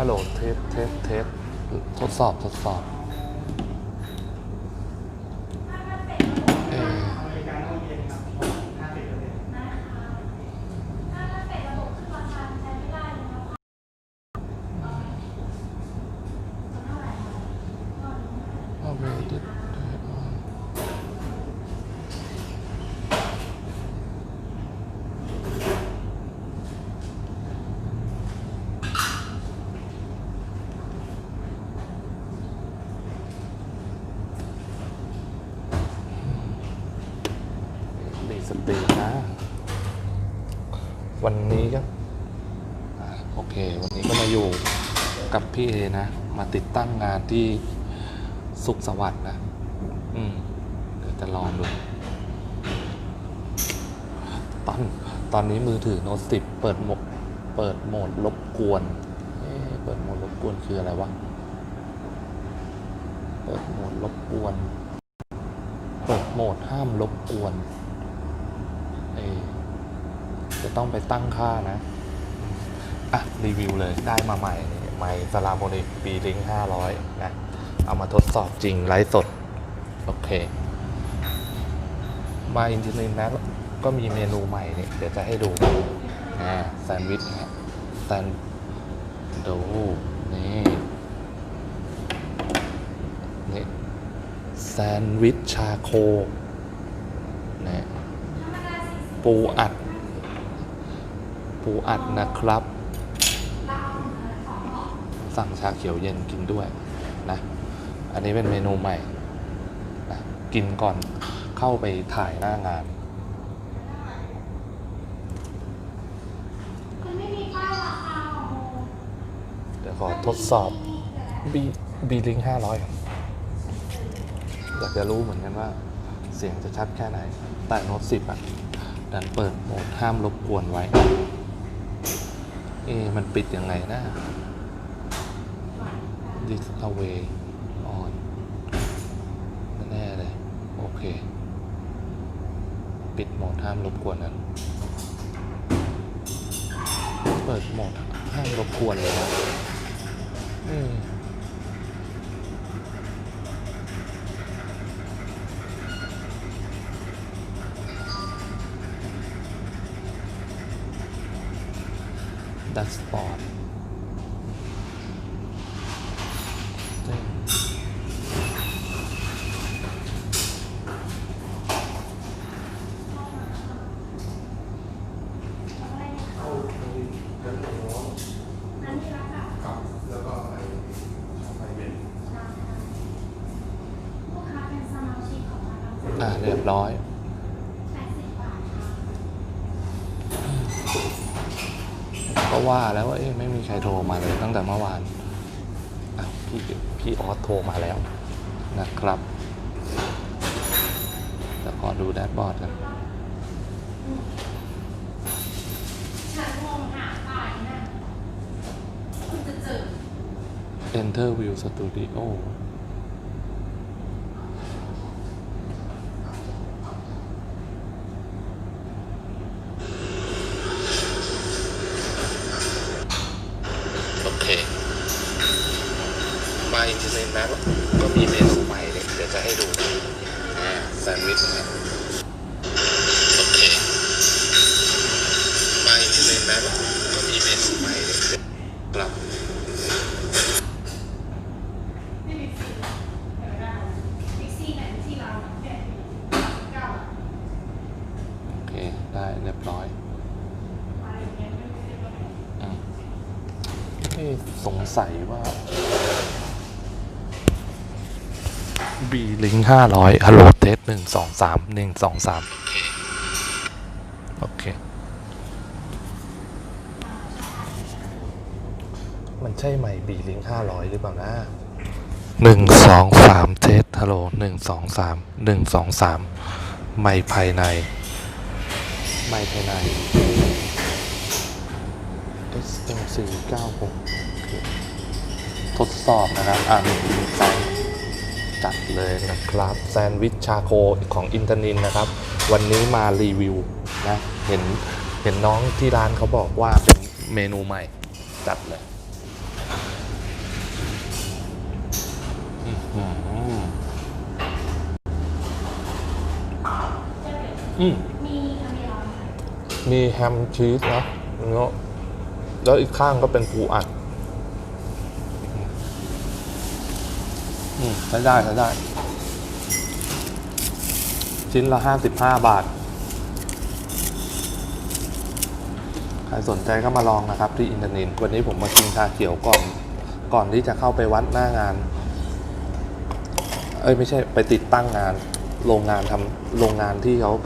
ฮัลโหลเทสเทสเทสทดสอบทดสอบเออเอาไปดิดีสตินะ วันนี้ก็อะโอเค วันนี้ก็มาอยู่กับพี่เอนะ มาติดตั้งงานที่สุขสวัสดิ์นะ อืมเดี๋ยวจะลองดู ตอนตอนนี้มือถือโน้ตสิบเปิดโหมดเปิดโหมดรบกวนเอ๊ะเปิดโหมดรบกวนคืออะไรวะ เปิดโหมดรบกวน เปิดโหมดห้ามรบกวน จะต้องไปตั้งค่านะ อะ รีวิวเลยได้มาใหม่นี่ไมค์สลาโมนิกปีลิงห้าร้อยนะ เอามาทดสอบจริงไลฟ์สด โอเค มาอินเทอร์เน็ตนะก็มีเมนูใหม่เนี่ยเดี๋ยวจะให้ดูอ่าแซนด์วิชนะแซนดูนี่นี่แซนด์วิชชาโคนะปูอัด ปูอัดนะครับ สั่งชาเขียวเย็นกินด้วยนะ อันนี้เป็นเมนูใหม่นะกินก่อนเข้าไปถ่ายหน้างานเดี๋ยวขอทดสอบบีบีลิงห้าร้อยอยากจะรู้เหมือนกันว่าเสียงจะชัดแค่ไหน แต่โน้ตสิบอะ ดันเปิดโหมดห้ามรบกวนไว้ เอมันปิดยังไงนะ this away on แน่เลย โอเค ปิดโหมดห้ามรบกวนนั้น เปิดโหมดห้ามรบกวนเลยนะอืม ดัสปอร์ตอ่าเรียบร้อย ก็ว่าแล้วว่าเอ๊ะไม่มีใครโทรมาเลยตั้งแต่เมื่อวานอะพี่พี่ออสโทรมาแล้วนะครับแล้วขอดูแดชบอร์ดกันฉันมองหาป้ายนะคุณจะเจอ Enter View Studio โอเค มาอินเทอร์เน็ตนะก็มีเมนูใหม่เนี่ยเดี๋ยวจะให้ดูอ่าแซนด์วิชนะโอเค มาอินเทอร์เน็ตนะก็มีเมนูใหม่เนี่ยเดี๋ยวกลับ ไม่มีฟรีเดี๋ยวได้บิ๊กซี่ไหนที่เราแค่เก้า โอเค ได้เรียบร้อย อะไรอย่างเงี้ยไม่รู้เรียกว่า ไงอืมเอ๊ะสงสัยว่าบีลิงห้าร้อยฮัลโหลเทสหนึ่งสองสามหนึ่งสองสามโอเค มันใช่ไหมบีลิงห้าร้อยหรือเปล่านะหนึ่งสองสามเทสฮัลโหลหนึ่งสองสามหนึ่งสองสามไม่ภายใน ไมเทรไนน์ SL496 ทดสอบนะครับอ่านดีไซน์จัดเลยนะครับ แซนด์วิชชาโคของอินเตอร์นินนะครับ วันนี้มารีวิวนะเห็นเห็นน้องที่ร้านเขาบอกว่าเป็นเมนูใหม่จัดเลยอืม มีแฮมชีสนะเนาะแล้วอีกข้างก็เป็นปูอัดอืมใช้ได้ใช้ได้ ชิ้นละห้าสิบห้าบาท ใครสนใจก็มาลองนะครับ ที่อินทอร์เน็ตวันนี้ผมมากินชาเขียวก่อน ก่อนที่จะเข้าไปวัดหน้างาน เอ้ยไม่ใช่ไปติดตั้งงาน โรงงานทำโรงงานที่เขา